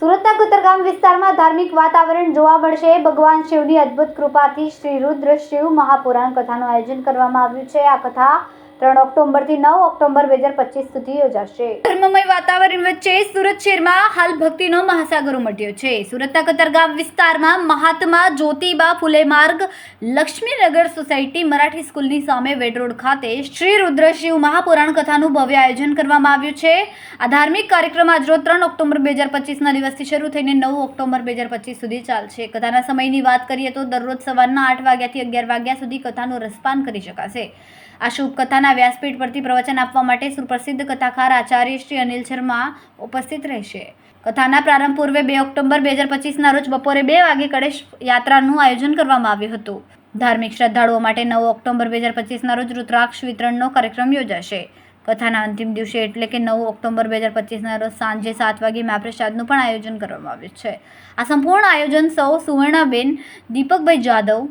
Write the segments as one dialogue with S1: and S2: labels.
S1: સુરતના કુતરગામ વિસ્તારમાં ધાર્મિક વાતાવરણ જોવા મળશે. ભગવાન શિવની અદ્ભુત કૃપાથી શ્રી રુદ્ર શિવ મહાપુરાણ કથાનું આયોજન કરવામાં આવ્યું છે. આ કથા ત્રણ ઓક્ટોબરથી નવ ઓક્ટોબર બે હજાર પચીસ સુધી યોજાશે. ધર્મમય વાતાવરણ વચ્ચે સુરત શહેરમાં હાલ ભક્તિનો મહાસાગર ઉમટ્યો છે. સુરતના કતરગામ વિસ્તારમાં મહાત્મા જ્યોતિબા ફુલે માર્ગ લક્ષ્મીનગર સોસાયટી મરાઠી સ્કૂલની સામે વેડ રોડ ખાતે શ્રી રુદ્રશિવ મહાપુરાણ કથાનું ભવ્ય આયોજન કરવામાં આવ્યું છે. આ ધાર્મિક કાર્યક્રમ આજરોજ ત્રણ ઓક્ટોબર બે હજાર પચીસના દિવસથી શરૂ થઈને નવ ઓક્ટોબર બે હજાર પચીસ સુધી ચાલશે. કથાના સમયની વાત કરીએ તો દરરોજ સવારના આઠ વાગ્યાથી અગિયાર વાગ્યા સુધી કથાનું રસપાન કરી શકાશે. આ શુભ કથાના વ્યાસપીઠ પરથી પ્રવચન આપવા માટે સુપ્રસિદ્ધ કથાકાર આચાર્ય શ્રી અનિલ શર્મા ઉપસ્થિત રહેશે. કથાના પ્રારંભ પૂર્વે બે ઓક્ટોબર બે હજાર પચીસના રોજ બપોરે બે વાગે કળશ યાત્રાનું આયોજન કરવામાં આવ્યું હતું. ધાર્મિક શ્રદ્ધાળુઓ માટે નવ ઓક્ટોબર બે હજાર પચીસના રોજ રુદ્રાક્ષ વિતરણનો કાર્યક્રમ યોજાશે. કથાના અંતિમ દિવસે એટલે કે નવ ઓક્ટોબર બે હજાર પચીસના રોજ સાંજે સાત વાગે મહાપ્રસાદનું પણ આયોજન કરવામાં આવ્યું છે. આ સંપૂર્ણ આયોજન સૌ સુવર્ણાબેન દીપકભાઈ જાદવ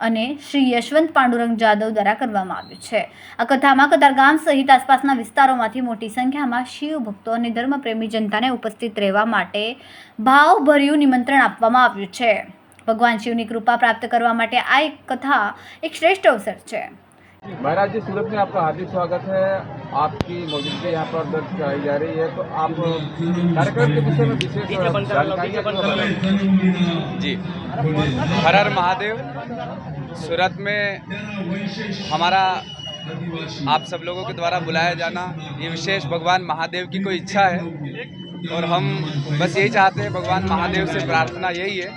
S1: અને શ્રી યશવંત પાંડુરંગ જાદવ દ્વારા કરવામાં આવ્યું છે. આ કથામાં કતારગામ સહિત આસપાસના વિસ્તારોમાંથી મોટી સંખ્યામાં શિવ ભક્તો અને ધર્મપ્રેમી જનતાને ઉપસ્થિત રહેવા માટે ભાવભર્યું નિમંત્રણ આપવામાં આવ્યું છે. ભગવાન શિવની કૃપા પ્રાપ્ત કરવા માટે આ એક કથા એક શ્રેષ્ઠ અવસર છે.
S2: महाराज जी सूरत में आपका हार्दिक स्वागत है। आपकी मौजूदगी यहाँ पर दर्ज कराई जा रही है। तो आप कार्यक्रम के विषय में विशेष
S3: जी। हर हर महादेव सूरत में हमारा आप सब लोगों के द्वारा बुलाया जाना ये विशेष भगवान महादेव की कोई इच्छा है। और हम बस यही चाहते हैं भगवान महादेव से प्रार्थना यही है।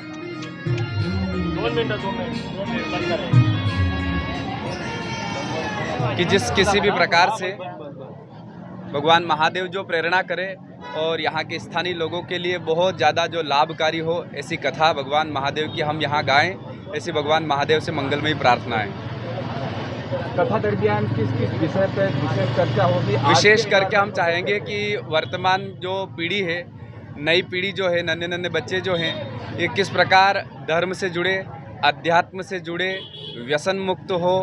S3: कि जिस किसी भी प्रकार से भगवान महादेव जो प्रेरणा करे और यहाँ के स्थानीय लोगों के लिए बहुत ज़्यादा जो लाभकारी हो ऐसी कथा भगवान महादेव की हम यहाँ गाएँ ऐसी भगवान महादेव से मंगलमयी प्रार्थना है।
S2: कथा दरमियान किस किस विषय पर विशेष चर्चा होगी?
S3: विशेष करके हम चाहेंगे कि वर्तमान जो पीढ़ी है नई पीढ़ी जो है नन्हे नन्हे बच्चे जो हैं ये किस प्रकार धर्म से जुड़े अध्यात्म से जुड़े व्यसन मुक्त हो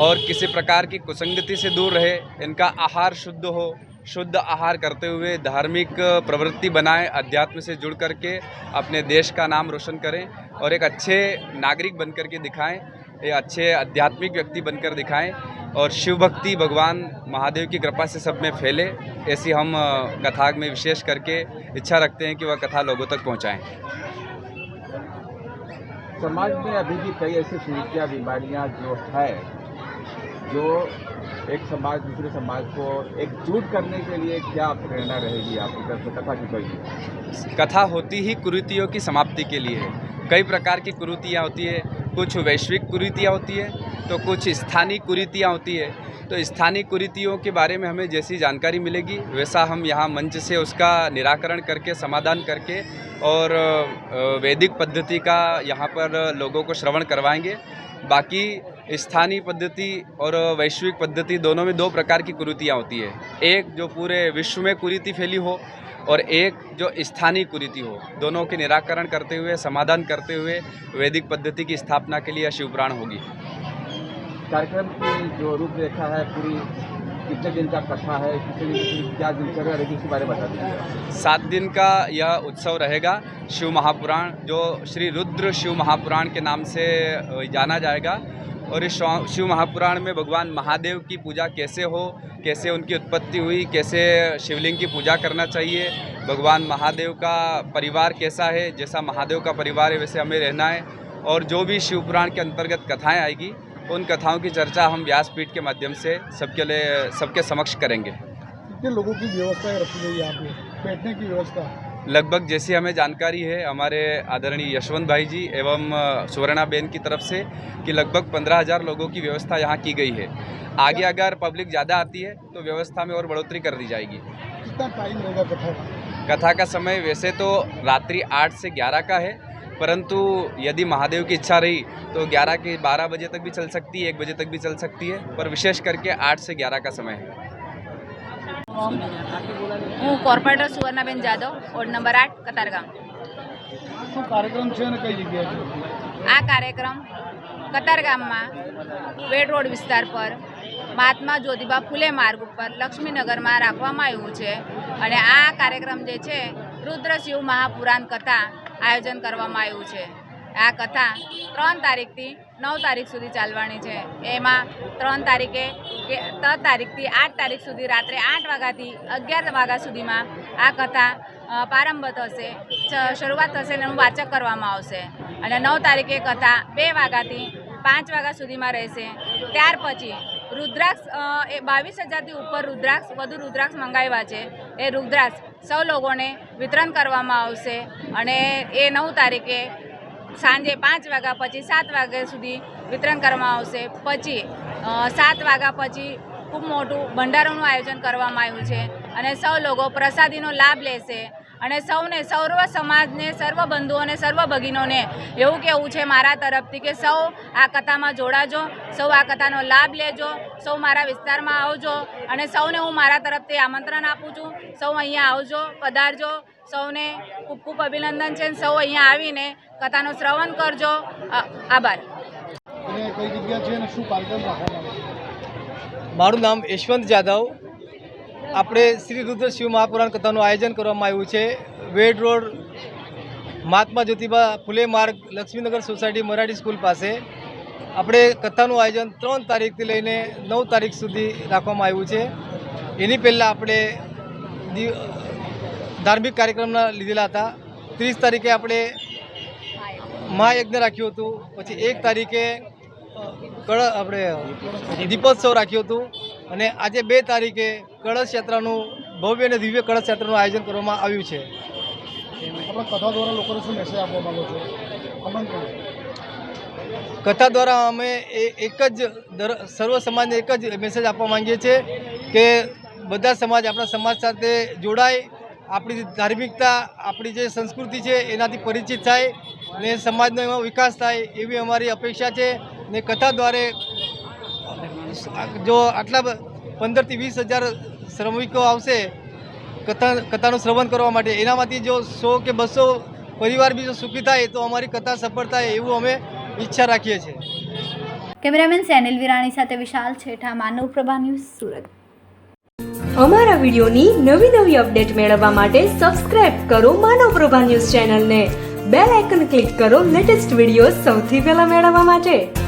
S3: और किसी प्रकार की कुसंगति से दूर रहे, इनका आहार शुद्ध हो, शुद्ध आहार करते हुए धार्मिक प्रवृत्ति बनाएँ, अध्यात्म से जुड़ करके अपने देश का नाम रोशन करें और एक अच्छे नागरिक बन करके दिखाएँ ये अच्छे आध्यात्मिक व्यक्ति बनकर दिखाएँ और शिव भक्ति भगवान महादेव की कृपा से सब में फैले। ऐसी हम कथा में विशेष करके इच्छा रखते हैं कि वह कथा लोगों तक पहुंचाएँ।
S2: समाज में अभी भी कई ऐसी कुरीतियाँ बीमारियाँ जो है। जो एक समाज, दूसरे समाज को एकजुट करने के लिए क्या प्रेरणा रहेगी आपकी तरफ़ से? कथा की कोई
S3: कथा होती ही कुरीतियों की समाप्ति के लिए कई प्रकार की कुरीतियाँ होती है। कुछ वैश्विक कुरीतियाँ होती है तो कुछ स्थानीय कुरीतियाँ होती है। तो स्थानीय कुरीतियों के बारे में हमें जैसी जानकारी मिलेगी, वैसा हम यहाँ मंच से उसका निराकरण करके, समाधान करके और वैदिक पद्धति का यहाँ पर लोगों को श्रवण करवाएँगे। बाकी स्थानीय पद्धति और वैश्विक पद्धति दोनों में दो प्रकार की कुरीतियाँ होती है। एक जो पूरे विश्व में कुरीति फैली हो और एक जो स्थानीय कुरीति हो। दोनों के निराकरण करते हुए समाधान करते हुए वैदिक पद्धति की स्थापना के लिए शिवपुराण होगी।
S2: कार्यक्रम की जो रूपरेखा है पूरी कितने दिन का कथा है कितने दिन क्या दिनचर्या रहेगी उसके बारे में बता दीजिए।
S3: सात दिन का यह उत्सव रहेगा शिव महापुराण जो श्री रुद्र शिव महापुराण के नाम से जाना जाएगा। और इस शिव महापुराण में भगवान महादेव की पूजा कैसे हो, कैसे उनकी उत्पत्ति हुई, कैसे शिवलिंग की पूजा करना चाहिए, भगवान महादेव का परिवार कैसा है, जैसा महादेव का परिवार है वैसे हमें रहना है, और जो भी शिव पुराण के अंतर्गत कथाएँ आएगी, उन कथाओं की चर्चा हम व्यासपीठ के माध्यम से सबके लिए, सबके समक्ष करेंगे।
S4: कितने लोगों की व्यवस्था रखी गई यहाँ पे? बैठने की व्यवस्था?
S3: लगभग जैसी हमें जानकारी है हमारे आदरणीय यशवंत भाई जी एवं सुवर्णा बेन की तरफ़ से कि लगभग पंद्रह हज़ार लोगों की व्यवस्था यहाँ की गई है। आगे अगर पब्लिक ज़्यादा आती है तो व्यवस्था में और बढ़ोतरी कर दी जाएगी।
S4: कितना टाइम रहेगा कथा
S3: कथा का समय वैसे तो रात्रि आठ से ग्यारह का है परंतु यदि महादेव की इच्छा रही तो ग्यारह के बारह बजे तक भी चल सकती है एक बजे तक भी चल सकती है पर विशेष करके आठ से ग्यारह का समय है।
S5: હું corporator Suvarnaben Jadav ward number આઠ કતારગામ.
S4: શું કાર્યક્રમ છે અને કઈ જગ્યાએ
S5: આ કાર્યક્રમ કતારગામમાં વેડ રોડ વિસ્તાર પર મહાત્મા જ્યોતિબા ફૂલે માર્ગ ઉપર લક્ષ્મીનગરમાં રાખવામાં આવ્યું છે અને આ કાર્યક્રમ જે છે રુદ્ર શિવ મહાપુરાણ કથા આયોજન કરવામાં આવ્યું છે. આ કથા ત્રણ તારીખથી નવ તારીખ સુધી ચાલવાની છે. એમાં ત્રણ તારીખે કે ત્રણ તારીખથી આઠ તારીખ સુધી રાત્રે આઠ વાગ્યાથી અગિયાર વાગ્યા સુધીમાં આ કથા પ્રારંભ થશે. શરૂઆત થશે એનું વાચક કરવામાં આવશે. અને નવ તારીખે કથા બે વાગ્યાથી પાંચ વાગ્યા સુધીમાં રહેશે. ત્યાર પછી રુદ્રાક્ષ એ બાવીસ હજારથી ઉપર રુદ્રાક્ષ, વધુ રુદ્રાક્ષ મંગાવ્યા છે. એ રુદ્રાક્ષ સૌ લોકોને વિતરણ કરવામાં આવશે. અને એ નવ તારીખે સાંજે પાંચ વાગ્યા પછી, સાત વાગ્યા સુધી વિતરણ કરવામાં આવશે. પછી સાત વાગ્યા પછી ખૂબ મોટું ભંડારોનું આયોજન કરવામાં આવ્યું છે અને સૌ લોકો પ્રસાદીનો લાભ લેશે. અને સૌને સર્વ સમાજને સર્વ બંધુઓને સર્વ ભગીનોને એવું કહેવું છે મારા તરફથી કે સૌ આ કથામાં જોડાજો સૌ આ કથાનો લાભ લેજો સૌ મારા વિસ્તારમાં આવજો અને સૌને હું મારા તરફથી આમંત્રણ આપું છું. સૌ અહીંયા આવજો પધારજો સૌને ખૂબ ખૂબ અભિનંદન છે સૌ અહીંયા આવીને કથાનું શ્રવણ કરજો. આભાર.
S4: અને કઈ જગ્યા છે અને શું કાર્યક્રમ રાખવામાં આવે છે?
S6: મારું નામ યશવંત જાદવ આપણે શ્રી રુદ્ર શિવ મહાપુરાણ કથાનું આયોજન કરવામાં આવ્યું છે. વેડ રોડ, મહાત્મા જ્યોતિબા ફુલે માર્ગ, લક્ષ્મીનગર સોસાયટી, મરાઠી સ્કૂલ પાસે. આપણે કથાનું આયોજન ત્રણ તારીખથી લઈને નવ તારીખ સુધી રાખવામાં આવ્યું છે. એની પહેલાં આપણે ધાર્મિક કાર્યક્રમના લીધેલા હતા. ત્રીસ તારીખે આપણે મહાયજ્ઞ રાખ્યું હતું. પછી એક તારીખે કળ, આપણે, દીપોત્સવ રાખ્યું હતું. અને આજે બે તારીખે કળશ યાત્રાનું ભવ્ય અને દિવ્ય કળશ યાત્રાનું આયોજન કરવામાં આવ્યું છે.
S4: આપણા કથા દ્વારા લોકોને શું મેસેજ આપવા માંગો છો?
S6: કથા દ્વારા અમે એ એક જ દર- સર્વ સમાજને એક જ મેસેજ આપવા માંગીએ છીએ કે બધા સમાજ આપણા સમાજ સાથે જોડાય. આપણી ધાર્મિકતા આપણી જે સંસ્કૃતિ છે એનાથી પરિચિત થાય ને સમાજનો એમાં વિકાસ થાય એવી અમારી અપેક્ષા છે. ને કથા દ્વારા જો આટલા પંદરથી વીસ હજાર શ્રમિકો આવશે કથા કથાનું શ્રવણ કરવા માટે એનામાંથી જો સો કે બસો પરિવાર બી જો સુખી થાય તો અમારી કથા સફળ થાય એવું અમે ઈચ્છા રાખીએ છીએ.
S1: કેમેરામેન સેનિલ વિરાણી સાથે વિશાલ છેઠા માનવ પ્રભા ન્યૂઝ સુરત.
S7: અમારા વિડીયોની નવી નવી અપડેટ મેળવવા માટે સબસ્ક્રાઇબ કરો માનવ પ્રભા ન્યૂઝ ચેનલને. બેલ આઇકન ક્લિક કરો લેટેસ્ટ વીડિયો સૌથી પહેલા મેળવવા માટે.